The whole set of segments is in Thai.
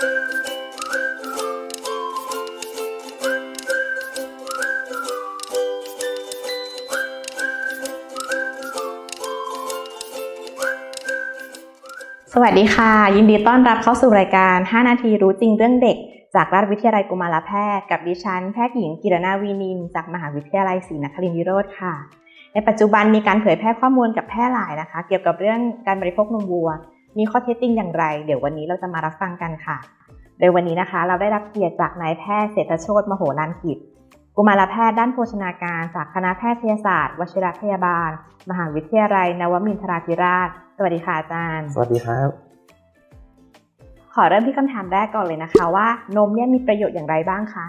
สวัสดีค่ะ ยินดีต้อนรับเข้าสู่รายการ 5 นาทีรู้จริงเรื่องเด็ก จากราชวิทยาลัยกุมารแพทย์ กับดิฉันแพทย์หญิงกิรณาวีนิน จากมหาวิทยาลัยศรีนครินทรวิโรธค่ะ ในปัจจุบันมีการเผยแพร่ข้อมูลกับแพร่หลายนะคะ เกี่ยวกับเรื่องการบริโภคนมวัว มีข้อเท็จจริงอย่างไร เดี๋ยววันนี้เราจะมารับฟังกันค่ะ โดยวันนี้นะคะ เราได้รับเกียรติจากนายแพทย์เศรษฐโชตมโหฬารกิจ กุมารแพทย์ด้านโภชนาการจากคณะแพทยศาสตร์วชิรพยาบาล มหาวิทยาลัย นวมินทราธิราช สวัสดีค่ะอาจารย์ สวัสดีครับ ขอเริ่มที่คำถามแรกก่อนเลยนะคะว่านมเนี่ยมีประโยชน์อย่างไรบ้างคะ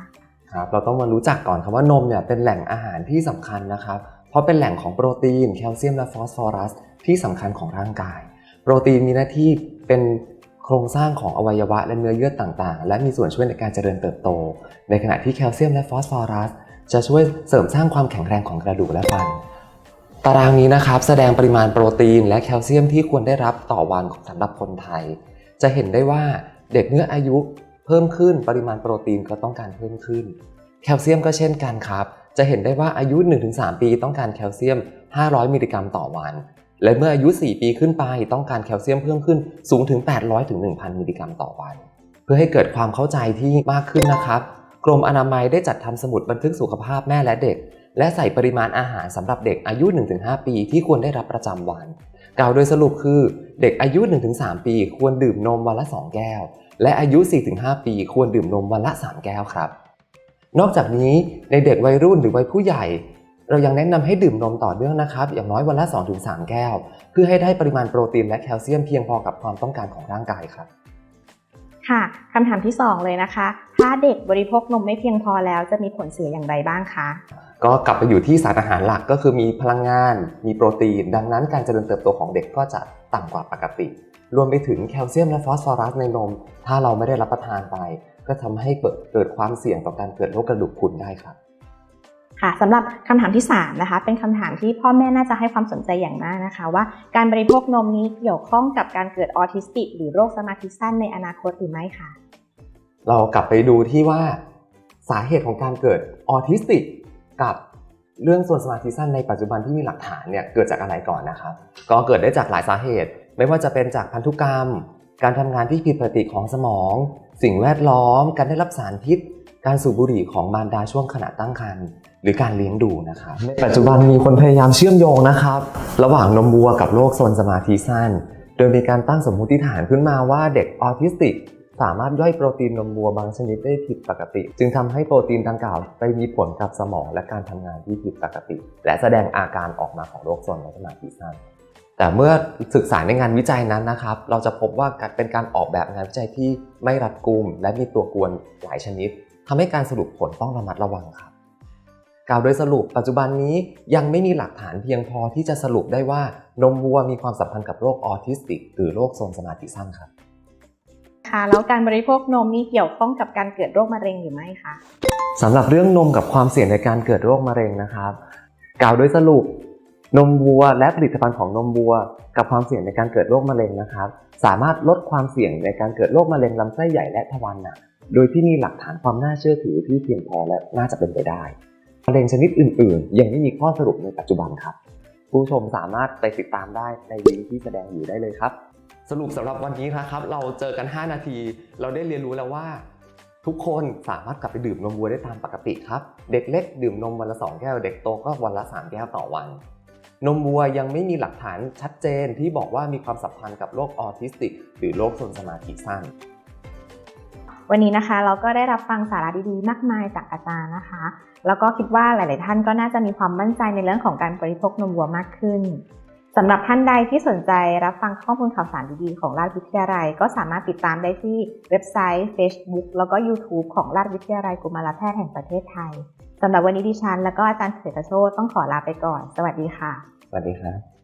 ครับเราต้องมารู้จักก่อนครับว่านมเนี่ยเป็นแหล่งอาหารที่สำคัญนะครับ เพราะเป็นแหล่งของโปรตีนแคลเซียมและฟอสฟอรัสที่สำคัญของร่างกาย โปรตีนมีหน้าที่เป็นโครงสร้างของอวัยวะและเนื้อเยื่อต่างๆ และมีส่วนช่วยในการเจริญเติบโต ในขณะที่แคลเซียมและฟอสฟอรัส จะช่วยเสริมสร้างความแข็งแรงของกระดูกและฟัน ตารางนี้นะครับแสดงปริมาณโปรตีนและแคลเซียมที่ควรได้รับต่อวันสำหรับคนไทย จะเห็นได้ว่าเด็กเมื่ออายุเพิ่มขึ้นปริมาณโปรตีนก็ต้องการเพิ่มขึ้น แคลเซียมก็เช่นกันครับ จะเห็นได้ว่าอายุ 1-3 ปีต้องการแคลเซียม 500 มิลลิกรัมต่อวัน และเมื่ออายุ 4 ปีขึ้นไปต้องการแคลเซียมเพิ่มขึ้นสูงถึง 800ถึง1,000 มิลลิกรัมต่อวัน เพื่อให้เกิดความเข้าใจที่มากขึ้นนะครับ กรมอนามัยได้จัดทำสมุดบันทึกสุขภาพแม่และเด็ก และใส่ปริมาณอาหารสำหรับเด็กอายุ 1-5 ปีที่ควรได้รับประจำวัน กล่าวโดยสรุปคือ เด็กอายุ 1-3 ปีควรดื่มนมวันละ 2 แก้ว และอายุ 4-5 ปีควรดื่มนมวันละ 3 แก้วครับนอกจากนี้ในเด็กวัยรุ่นหรือวัยผู้ใหญ่ เรายังแนะนำให้ดื่มนมต่อเนื่องนะครับ อย่างน้อยวันละ 2-3 แก้ว เพื่อให้ได้ปริมาณโปรตีนและแคลเซียมเพียงพอกับความต้องการของร่างกายครับ ค่ะคำถามที่ 2 เลยนะคะ ถ้าเด็กบริโภคนมไม่เพียงพอแล้วจะมีผลเสียอย่างไรบ้างคะก็กลับไปอยู่ที่สารอาหารหลักก็คือมีพลังงาน มีโปรตีน ดังนั้นการเจริญเติบโตของเด็กก็จะต่ำกว่าปกติ รวมไปถึงแคลเซียมและฟอสฟอรัสในนม ถ้าเราไม่ได้รับประทานไป ก็ทำให้เกิดเกิดความเสี่ยงต่อการเกิดโรคกระดูกพรุนได้ครับ ค่ะสำหรับคำถามที่3นะคะเป็นคำถามที่พ่อแม่น่าจะให้ความสนใจอย่างมากนะคะ ว่าการบริโภคนมนี้เกี่ยวข้องกับการเกิดออทิสติก หรือโรคสมาธิสั้นในอนาคตหรือไม่คะเรากลับไปดูที่ว่าสาเหตุของการเกิดออทิสติกกับเรื่องส่วนสมาธิสั้นในปัจจุบันที่มีหลักฐานเนี่ยเกิดจากอะไรก่อนนะครับ ก็เกิดได้จากหลายสาเหตุ ไม่ว่าจะเป็นจากพันธุกรรม การทำงานที่ผิดปกติของสมอง สิ่งแวดล้อม การได้รับสารพิษ การสูบบุหรี่ของมารดาช่วงขณะตั้งครรภ์ หรือการเลี้ยงดูนะครับในปัจจุบันมีคนพยายามเชื่อมโยงนะครับ ระหว่างนมวัวกับโรคโซนสมาธิสั้น โดยมีการตั้งสมมุติฐานขึ้นมาว่าเด็กออทิสติก สามารถย่อยโปรตีนนมวัวบางชนิดได้ผิดปกติ จึงทำให้โปรตีนดังกล่าวไปมีผลกับสมองและการทำงานที่ผิดปกติ และแสดงอาการออกมาของโรคโซนสมาธิสั้นแต่เมื่อศึกษาในงานวิจัยนั้นนะครับ เราจะพบว่าเป็นการออกแบบงานวิจัยที่ไม่รัดกุม และมีตัวกวนหลายชนิดทำให้การสรุปผลต้องระมัดระวังครับ กล่าวโดยสรุปปัจจุบันนี้ยังไม่มีหลักฐานเพียงพอที่จะสรุปได้ว่านมวัวมีความสัมพันธ์กับโรคออทิสติก หรือโรคโซนสมาธิสั้นครับค่ะแล้วการบริโภคนมนี้เกี่ยวข้องกับการเกิดโรคมะเร็งหรือไม่คะสำหรับเรื่องนมกับความเสี่ยงในการเกิดโรคมะเร็งนะครับ กล่าวโดยสรุป นมวัว และผลิตภัณฑ์ของนมวัว กับความเสี่ยงในการเกิดโรคมะเร็งนะครับ สามารถลดความเสี่ยงในการเกิดโรคมะเร็งลำไส้ใหญ่และทวารหนักโดยที่มีหลักฐานความน่าเชื่อถือที่เพียงพอและน่าจะเป็นไปได้ มะเร็งชนิดอื่น ๆ ยังไม่มีข้อสรุปในปัจจุบันครับ ผู้ชมสามารถไปติดตามได้ในลิงก์ที่แสดงอยู่ได้เลยครับ สรุปสำหรับวันนี้นะครับ เราเจอกัน 5 นาที เราได้เรียนรู้แล้วว่า ทุกคนสามารถกลับไปดื่มนมวัวได้ตามปกติครับ เด็กเล็กดื่มนมวันละ 2 แก้ว เด็กโตก็วันละ 3 แก้วต่อวัน นมวัวยังไม่มีหลักฐานชัดเจนที่บอกว่ามีความสัมพันธ์กับโรคออทิสติก หรือโรคโซนสมาธิสั้น วันนี้นะคะเราก็ได้รับฟังสาระดีๆ มากมายจากอาจารย์นะคะ แล้วก็คิดว่าหลาย ๆ ท่านก็น่าจะมีความมั่นใจในเรื่องของการบริโภคนมวัวมากขึ้นสำหรับท่านใดที่สนใจรับฟังข้อมูลข่าวสารดีๆ ของราชวิทยาลัย ก็สามารถติดตามได้ที่เว็บไซต์ Facebook แล้วก็ YouTube ของราชวิทยาลัยกุมารแพทย์แห่งประเทศไทยสำหรับวันนี้ดิฉัน แล้วก็อาจารย์เศรษฐโชตต้องขอลาไปก่อน สวัสดีค่ะ สวัสดีครับ